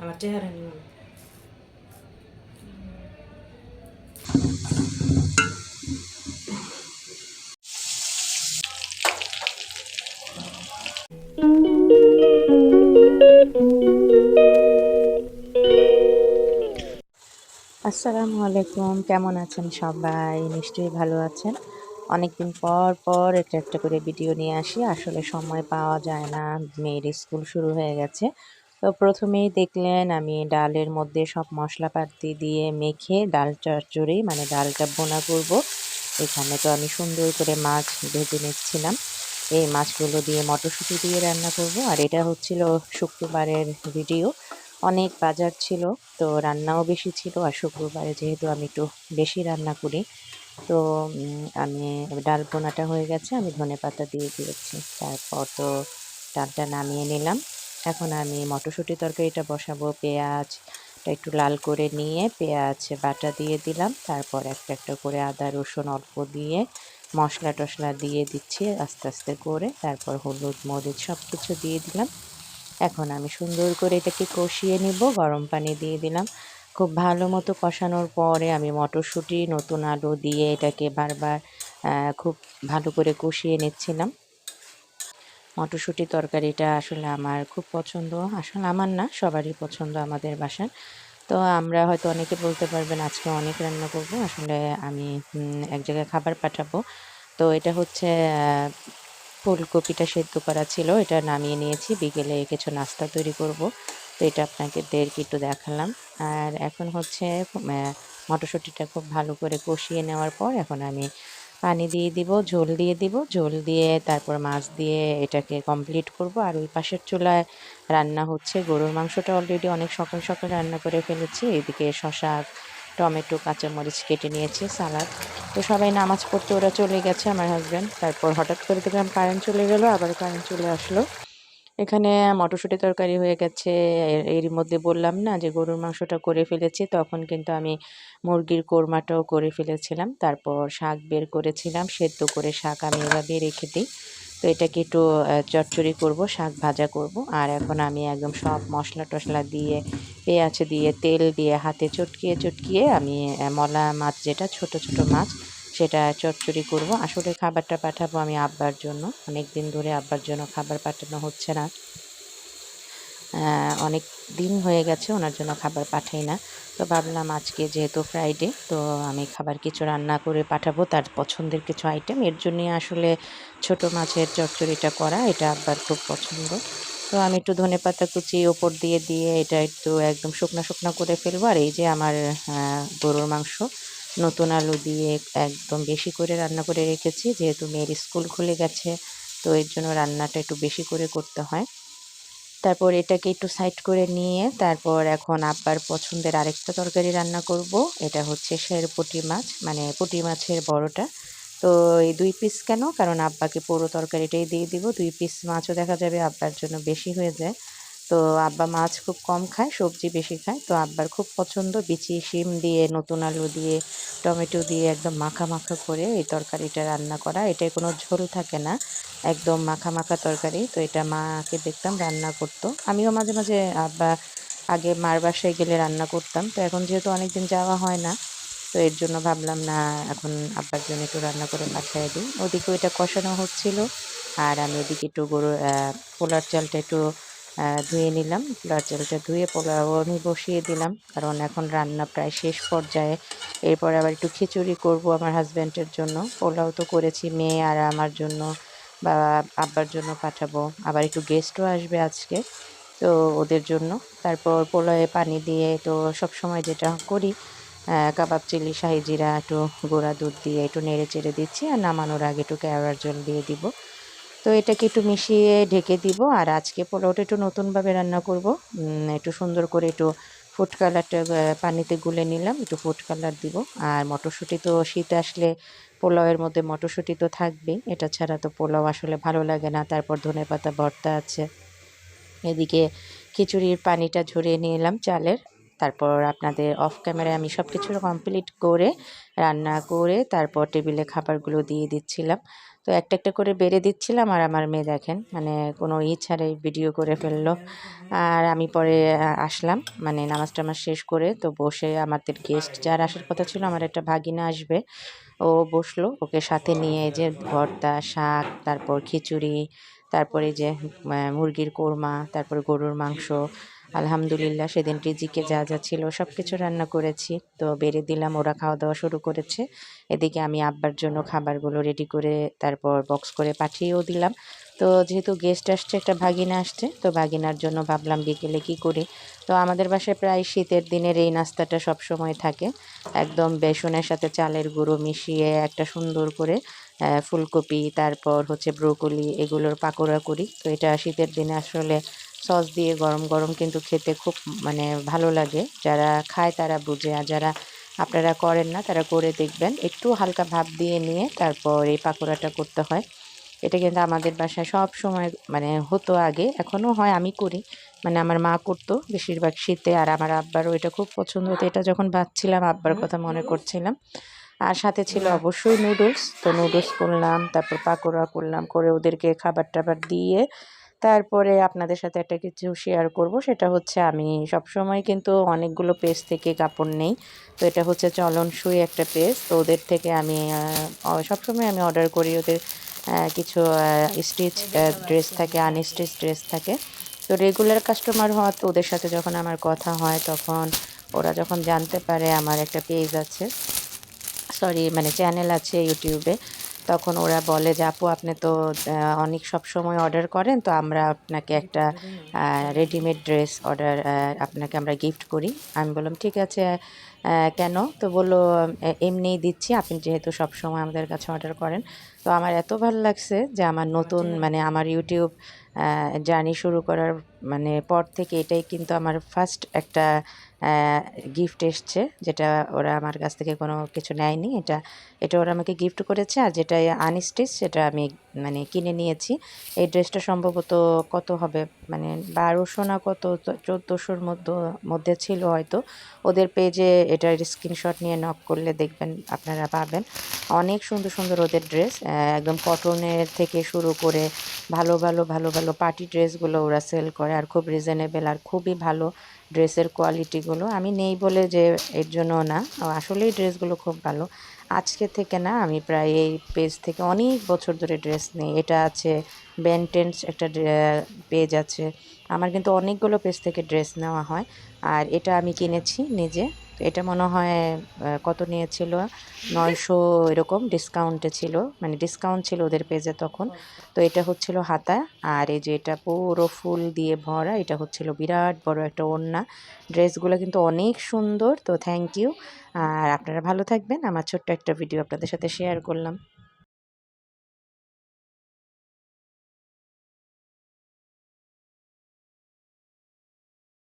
আমার চেহারা নিয়ে আসসালামু আলাইকুম, কেমন আছেন সবাই? নিশ্চয়ই ভালো আছেন। অনেকদিন পর পর একটা একটা করে ভিডিও নিয়ে আসি। আসলে সময় পাওয়া যায় না, মেয়ের স্কুল শুরু হয়ে গেছে। তো প্রথমেই দেখলেন আমি ডালের মধ্যে সব মশলাপাতি দিয়ে মেখে ডাল চচ্চড়ি মানে ডালটা বোনা করব। এখানে তো আমি সুন্দর করে মাছ ভেজে নিচ্ছিলাম। এই মাছগুলো দিয়ে মটরশুঁটি দিয়ে রান্না করব। আর এটা হচ্ছিল শুক্রবারের ভিডিও। অনেক বাজার ছিল, তো রান্নাও বেশি ছিল। আর শুক্রবারে যেহেতু আমি একটু বেশি রান্না করি, তো আমি ডাল বোনাটা হয়ে গেছে, আমি ধনে পাতা দিয়ে দিয়েছি। তারপর তো ডালটা নামিয়ে নিলাম। এখন আমি মটরশুঁটি তরকারিটা বসাবো, পেঁয়াজটা একটু লাল করে নিয়ে পেঁয়াজ, বাটা দিয়ে দিলাম, তারপর একটা একটা করে আদা, রসুন অল্প দিয়ে মশলা টশলা দিয়ে দিচ্ছি আস্তে আস্তে করে, তারপর হলুদ, মরিচ সব কিছু দিয়ে দিলাম। এখন আমি সুন্দর করে এটাকে কষিয়ে নিব, গরম পানি দিয়ে দিলাম। খুব ভালো মতো কষানোর পরে আমি মটরশুঁটি, নতুন আলু দিয়ে এটাকে বারবার খুব ভালো করে কষিয়ে নিচ্ছিলাম। মটরশুঁটি তরকারিটা আসলে আমার খুব পছন্দ। আসলে আমার না, সবারই পছন্দ আমাদের বাসার। তো আমরা হয়তো অনেকে বলতে পারবেন, আজকে অনেক রান্না করব, আসলে আমি এক জায়গায় খাবার পাঠাবো। তো এটা হচ্ছে ফুলকপিটা সেদ্ধ করা ছিল, এটা নামিয়ে নিয়েছি, বিকেলে কিছু নাস্তা তৈরি করব। তো এটা আপনাকে দেরকে একটু দেখালাম। আর এখন হচ্ছে মটরশুঁটিটা খুব ভালো করে কষিয়ে নেওয়ার পর এখন আমি পানি দিয়ে দিব, ঝোল দিয়ে দিব। ঝোল দিয়ে তারপর মাছ দিয়ে এটাকে কমপ্লিট করব। আর ওই পাশের চুলায় রান্না হচ্ছে গরুর মাংসটা অলরেডি অনেক সকাল সকাল রান্না করে ফেলেছি। এদিকে শশা টমেটো, কাঁচামরিচ কেটে নিয়েছি, সালাদ। তো সবাই নামাজ পড়তে ওরা চলে গেছে, আমার হাজব্যান্ড তারপর হঠাৎ করে দেখলাম কারেন্ট চলে গেলো, আবার কারেন্ট চলে আসলো। এখানে মটরশুঁটি তরকারি হয়ে গেছে। এর মধ্যে বললাম না যে গরুর মাংসটা করে ফেলেছি, তখন কিন্তু আমি মুরগির কোরমাটাও করে ফেলেছিলাম। তারপর শাক বের করেছিলাম, সেদ্ধ করে শাক আমি এভাবে রেখে দিই। তো এটাকে একটু চটচড়ি করব, শাক ভাজা করব। আর এখন আমি একদম সব মশলা টশলা দিয়ে, পেঁয়াজ দিয়ে, তেল দিয়ে, হাতে চটকিয়ে চটকিয়ে আমি মলা মাছ যেটা, ছোট ছোট মাছ সেটা চচ্চড়ি করব। আসলে খাবারটা পাঠাবো আমি আব্বার জন্য। অনেক দিন ধরে আব্বার জন্য খাবার পাঠানো হচ্ছে না। অনেক দিন হয়ে গেছে ওনার জন্য খাবার পাঠাই না। তো ভাবলাম আজকে যেহেতু ফ্রাইডে তো আমি খাবার কিছু রান্না করে পাঠাবো তার পছন্দের কিছু আইটেম এর জন্যে আসলে ছোট মাছের চচ্চড়িটা করা, এটা আব্বার খুব পছন্দ। তো আমি একটু ধনে পাতা কুচি ওপর দিয়ে দিয়ে এটা একটু একদম শুকনো শুকনো করে ফেলব। আর এই যে আমার গরুর মাংস নতুন আলু দিয়ে একদম বেশি করে রান্না করে রেখেছি, যেহেতু মেয়ের স্কুল খুলে গেছে, তো এর জন্য রান্নাটা একটু বেশি করে করতে হয়। তারপর এটাকে একটু সাইড করে নিয়ে, তারপর এখন আব্বার পছন্দের আরেকটা তরকারি রান্না করব। এটা হচ্ছে শের পুঁটি মাছ মানে পুঁটি মাছের বড়টা। তো এই দুই পিস কেন? কারণ আব্বাকে পুরো তরকারিটাই দিয়ে দিব। দুই পিস মাছও দেখা যাবে আব্বার জন্য বেশি হয়ে যায়। তো আব্বা মাছ খুব কম খায়, সবজি বেশি খায়। তো আব্বার খুব পছন্দ বিচি, শিম দিয়ে, নতুন আলু দিয়ে, টমেটো দিয়ে একদম মাখা মাখা করে এই তরকারিটা রান্না করা। এটায় কোনো ঝোল থাকে না, একদম মাখা মাখা তরকারি। তো এটা মাকে দেখতাম রান্না করতো। আমিও মাঝে মাঝে আব্বা আগে মার বাসায় গেলে রান্না করতাম। তো এখন যেহেতু অনেকদিন যাওয়া হয় না, তো এর জন্য ভাবলাম, না, এখন আব্বার জন্য একটু রান্না করে পাঠিয়ে দিই। ওদিকে ওইটা কষানো হচ্ছিল। আর আমি এদিকে একটু গরু পোলার চালটা একটু ধুয়ে নিলাম। পোলার চালটা ধুয়ে পোলাও আমি বসিয়ে দিলাম। কারণ এখন রান্না প্রায় শেষ পর্যায়ে। এরপর আবার একটু খিচুড়ি করব আমার হাজব্যান্ডের জন্য। পোলাও তো করেছি, মেয়ে আর আমার জন্য বা আব্বার জন্য পাঠাবো। আবার একটু গেস্টও আসবে আজকে, তো ওদের জন্য। তারপর পোলাওয়ে পানি দিয়ে তো সব সময় যেটা করি কাবাব, চিলি, শাহি জিরা, একটু গুঁড়া দুধ দিয়ে একটু নেড়ে চেড়ে দিচ্ছি। আর নামানোর আগে একটু কেওড়ার জল দিয়ে দিব। তো এটাকে একটু মিশিয়ে ঢেকে দিব আর আজকে পোলাওটা একটু নতুনভাবে রান্না করব। একটু সুন্দর করে একটু ফুড কালারটা পানিতে গুলে নিলাম, একটু ফুড কালার দিব। আর মটরশুঁটি তো শীত আসলে পোলাওয়ের মধ্যে মটরশুঁটি তো থাকবেই, এটা ছাড়া তো পোলাও আসলে ভালো লাগে না। তারপর ধনেপাতা ভর্তা আছে। এদিকে খিচুড়ির পানিটা ঝরিয়ে নিলাম চালের। তারপর আপনাদের অফ ক্যামেরায় আমি সব কিছু কমপ্লিট করে, রান্না করে, তারপর টেবিলে খাবারগুলো দিয়ে দিচ্ছিলাম। তো একটা একটা করে বেড়ে দিচ্ছিলাম আর আমার মেয়ে দেখেন মানে কোনো ই ছাড়াই ভিডিও করে ফেলল। আর আমি পরে আসলাম মানে নামাজ টামাজ শেষ করে তো বসে আমাদের গেস্ট যার আসার কথা ছিল আমার একটা ভাগিনা আসবে, ও বসল, ওকে সাথে নিয়ে যে ভর্তা, শাক, তারপর খিচুড়ি, তারপরে যে মুরগির কোরমা, তারপর গরুর মাংস আলহামদুলিল্লাহ সেদিন রিজিকে যা যা ছিল সব কিছু রান্না করেছি। তো বেড়ে দিলাম, ওরা খাওয়া দাওয়া শুরু করেছে। এদিকে আমি আব্বার জন্য খাবারগুলো রেডি করে তারপর বক্স করে পাঠিয়েও দিলাম। তো যেহেতু গেস্ট আসছে, একটা ভাগিনা আসছে, তো ভাগিনার জন্য ভাবলাম বিকেলে কি করি? তো আমাদের বাসায় প্রায় শীতের দিনের এই নাস্তাটা সব সময় থাকে। একদম বেসনের সাথে চালের গুঁড়ো মিশিয়ে একটা সুন্দর করে ফুলকপি, তারপর হচ্ছে ব্রোকলি, এগুলোর পাকোড়া করি। তো এটা শীতের দিনে আসলে সস দিয়ে গরম গরম কিন্তু খেতে খুব মানে ভালো লাগে। যারা খায় তারা বুঝে আর যারা আপনারা করেন না তারা করে দেখবেন। একটু হালকা ভাব দিয়ে নিয়ে তারপর এই পাকোড়াটা করতে হয়। এটা কিন্তু আমাদের বাসায় সব সময় মানে হতো আগে এখনও হয় আমি করি। মানে আমার মা করতো বেশিরভাগ শীতে আর আমার আব্বারও এটা খুব পছন্দ হতো। এটা যখন ভাবছিলাম আব্বার কথা মনে করছিলাম। আর সাথে ছিল অবশ্যই নুডলস। তো নুডলস করলাম তারপর পাকোড়া করলাম করে ওদেরকে খাবার টাবার দিয়ে তারপরে আপনাদের সাথে একটা কিছু শেয়ার করব। সেটা হচ্ছে আমি সবসময় কিন্তু অনেকগুলো পেজ থেকে কাপড় নেই। তো এটা হচ্ছে চলনসই একটা পেজ তো ওদের থেকে আমি সবসময় আমি অর্ডার করি ওদের কিছু স্টিচ ড্রেস থাকে আনস্টিচ ড্রেস থাকে। তো রেগুলার কাস্টমার হওয়া তো ওদের সাথে যখন আমার কথা হয় তখন ওরা যখন জানতে পারে আমার একটা পেজ আছে সরি মানে চ্যানেল আছে ইউটিউবে তখন ওরা বলে যে আপু আপনি তো অনেক সব সময় অর্ডার করেন তো আমরা আপনাকে একটা রেডিমেড ড্রেস অর্ডার আপনাকে আমরা গিফট করি। আমি বললাম ঠিক আছে কেন? তো বলল এমনিই দিচ্ছি আপনি যেহেতু সব সময় আমাদের কাছে অর্ডার করেন। তো আমার এত ভালো লাগছে যে আমার নতুন মানে আমার ইউটিউব জার্নি শুরু করার মানে পর থেকে এটাই কিন্তু আমার ফার্স্ট একটা গিফট এসছে, যেটা ওরা আমার কাছ থেকে কোনো কিছু নেয়নি। এটা এটা ওরা আমাকে গিফট করেছে আর যেটা আনস্টিচ সেটা আমি মানে কিনে নিয়েছি। এই ড্রেসটা সম্ভবত কত হবে? মানে বারোশো না কত? চোদ্দোশোর মধ্যে মধ্যে ছিল হয়তো। ওদের পেজে এটার স্ক্রিনশট নিয়ে নক করলে দেখবেন, আপনারা পাবেন। অনেক সুন্দর সুন্দর ওদের ড্রেস একদম কটনের থেকে শুরু করে ভালো ভালো ভালো ভালো পার্টি ড্রেসগুলো ওরা সেল করে আর খুব রিজনেবল আর খুবই ভালো ড্রেসের কোয়ালিটিগুলো আমি নেই বলে যে এর জন্য না। আসলেই ড্রেসগুলো খুব ভালো। আজকে থেকে না আমি প্রায় এই পেজ থেকে অনেক বছর ধরে ড্রেস নেই। এটা আছে বেনটেন্স একটা পেজ আছে। আমার কিন্তু অনেকগুলো পেজ থেকে ড্রেস নেওয়া হয়। আর এটা আমি কিনেছি নিজে। এটা মনে হয় কত নিয়েছিল? নয়শো এরকম ডিসকাউন্টে ছিল মানে ডিসকাউন্ট ছিল ওদের পেজে তখন। তো এটা হচ্ছিল হাতা, আর এই যে এটা পুরো ফুল দিয়ে ভরা, এটা হচ্ছিল বিরাট বড় একটা ওড়না। ড্রেসগুলো কিন্তু অনেক সুন্দর, তো থ্যাংক ইউ আর আপনারা ভালো থাকবেন। আমার ছোট্ট একটা ভিডিও আপনাদের সাথে শেয়ার করলাম।